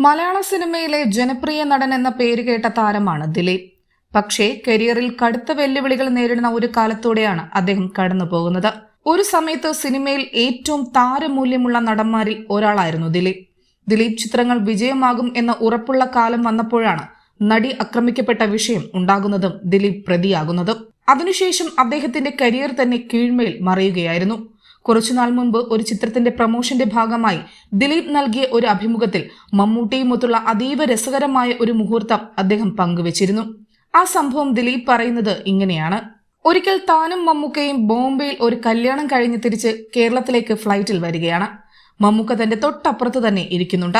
മലയാള സിനിമയിലെ ജനപ്രിയ നടൻ എന്ന പേര് കേട്ട താരമാണ് ദിലീപ്. പക്ഷേ കരിയറിൽ കടുത്ത വെല്ലുവിളികൾ നേരിടുന്ന ഒരു കാലത്തൂടെയാണ് അദ്ദേഹം കടന്നു പോകുന്നത്. ഒരു സമയത്ത് സിനിമയിൽ ഏറ്റവും താരമൂല്യമുള്ള നടന്മാരിൽ ഒരാളായിരുന്നു ദിലീപ്. ദിലീപ് ചിത്രങ്ങൾ വിജയമാകും എന്ന ഉറപ്പുള്ള കാലം വന്നപ്പോഴാണ് നടി ആക്രമിക്കപ്പെട്ട വിഷയം ഉണ്ടാകുന്നതും ദിലീപ് പ്രതിയാകുന്നതും. അതിനുശേഷം അദ്ദേഹത്തിന്റെ കരിയർ തന്നെ കീഴ്മേൽ മറിയുകയായിരുന്നു. കുറച്ചുനാൾ മുൻപ് ഒരു ചിത്രത്തിന്റെ പ്രമോഷന്റെ ഭാഗമായി ദിലീപ് നൽകിയ ഒരു അഭിമുഖത്തിൽ മമ്മൂട്ടിയുമൊത്തുള്ള അതീവ രസകരമായ ഒരു മുഹൂർത്തം അദ്ദേഹം പങ്കുവച്ചിരുന്നു. ആ സംഭവം ദിലീപ് പറയുന്നത് ഇങ്ങനെയാണ്. ഒരിക്കൽ താനും മമ്മൂക്കയും ബോംബെയിൽ ഒരു കല്യാണം കഴിഞ്ഞ് തിരിച്ച് കേരളത്തിലേക്ക് ഫ്ലൈറ്റിൽ വരികയാണ്. മമ്മൂക്ക തന്റെ തൊട്ടപ്പുറത്ത് തന്നെ ഇരിക്കുന്നുണ്ട്.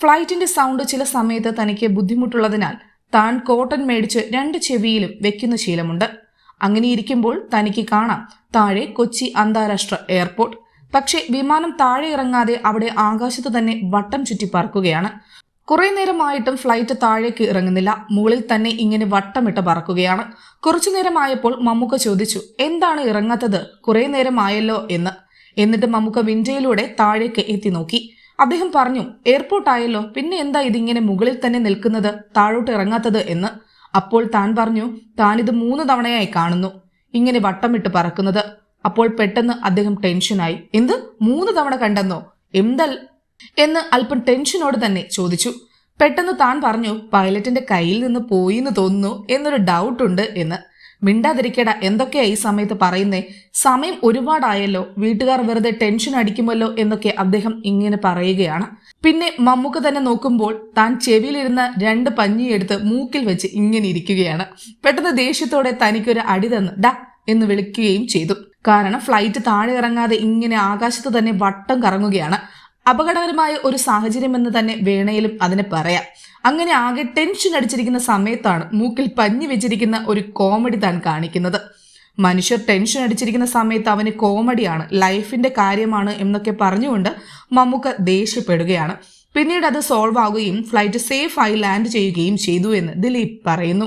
ഫ്ലൈറ്റിന്റെ സൗണ്ട് ചില സമയത്ത് തനിക്ക് ബുദ്ധിമുട്ടുള്ളതിനാൽ താൻ കോട്ടൺ മേടിച്ച് രണ്ട് ചെവിയിലും വെക്കുന്ന ശീലമുണ്ട്. അങ്ങനെ ഇരിക്കുമ്പോൾ തനിക്ക് കാണാം. താഴെ കൊച്ചി അന്താരാഷ്ട്ര എയർപോർട്ട്. പക്ഷേ വിമാനം താഴെ ഇറങ്ങാതെ അവിടെ ആകാശത്ത് തന്നെ വട്ടം ചുറ്റി പറക്കുകയാണ് കുറെ നേരമായിട്ടും ഫ്ലൈറ്റ് താഴേക്ക് ഇറങ്ങുന്നില്ല. മുകളിൽ തന്നെ ഇങ്ങനെ വട്ടമിട്ട് പറക്കുകയാണ്. കുറച്ചു നേരമായപ്പോൾ മമ്മൂക്ക ചോദിച്ചു എന്താണ് ഇറങ്ങാത്തത്? കുറെ നേരമായല്ലോ എന്ന്. എന്നിട്ട് മമ്മൂക്ക വിൻഡോയിലൂടെ താഴേക്ക് എത്തി നോക്കി. അദ്ദേഹം പറഞ്ഞു എയർപോർട്ട് ആയല്ലോ പിന്നെ എന്താ ഇതിങ്ങനെ മുകളിൽ തന്നെ നിൽക്കുന്നത്? താഴോട്ട് ഇറങ്ങാത്തത് എന്ന്. അപ്പോൾ താൻ പറഞ്ഞു താനിത് മൂന്ന് തവണയായി കാണുന്നു. ഇങ്ങനെ വട്ടമിട്ട് പറക്കുന്നത്. അപ്പോൾ പെട്ടെന്ന് അദ്ദേഹം ടെൻഷനായി എന്ത്? മൂന്ന് തവണ കണ്ടെന്നോ? എന്തൽ? എന്ന് അല്പം ടെൻഷനോട് തന്നെ ചോദിച്ചു. പെട്ടെന്ന് താൻ പറഞ്ഞു പൈലറ്റിന്റെ കയ്യിൽ നിന്ന് പോയി എന്ന് തോന്നുന്നു എന്നൊരു ഡൗട്ട് ഉണ്ട് എന്ന്. മിണ്ടാതിരിക്കട എന്തൊക്കെയാ ഈ സമയത്ത് പറയുന്നേ? സമയം ഒരുപാടായല്ലോ വീട്ടുകാർ വെറുതെ ടെൻഷൻ അടിക്കുമല്ലോ എന്നൊക്കെ അദ്ദേഹം ഇങ്ങനെ പറയുകയാണ്. പിന്നെ മമ്മൂക്ക തന്നെ നോക്കുമ്പോൾ താൻ ചെവിയിലിരുന്ന രണ്ട് പഞ്ഞിയെടുത്ത് മൂക്കിൽ വെച്ച് ഇങ്ങനെ ഇരിക്കുകയാണ്. പെട്ടെന്ന് ദേഷ്യത്തോടെ തനിക്കൊരു അടി തന്ന് ഡ എന്ന് വിളിക്കുകയും ചെയ്തു. കാരണം ഫ്ലൈറ്റ് താഴെ ഇറങ്ങാതെ ഇങ്ങനെ ആകാശത്ത് തന്നെ വട്ടം കറങ്ങുകയാണ്. അപകടകരമായ ഒരു സാഹചര്യം എന്ന് തന്നെ വേണയിലും അതിനെ പറയാം. അങ്ങനെ ആകെ ടെൻഷൻ അടിച്ചിരിക്കുന്ന സമയത്താണ് മൂക്കിൽ പഞ്ഞി വെച്ചിരിക്കുന്ന ഒരു കോമഡി താൻ കാണിക്കുന്നത്. മനുഷ്യർ ടെൻഷൻ അടിച്ചിരിക്കുന്ന സമയത്ത് അവന് കോമഡിയാണ് ലൈഫിന്റെ കാര്യമാണ് എന്നൊക്കെ പറഞ്ഞുകൊണ്ട് മമ്മൂക്ക ദേഷ്യപ്പെടുകയാണ്. പിന്നീട് അത് സോൾവ് ആവുകയും ഫ്ലൈറ്റ് സേഫ് ആയി ലാൻഡ് ചെയ്യുകയും ചെയ്തു എന്ന് ദിലീപ് പറയുന്നു.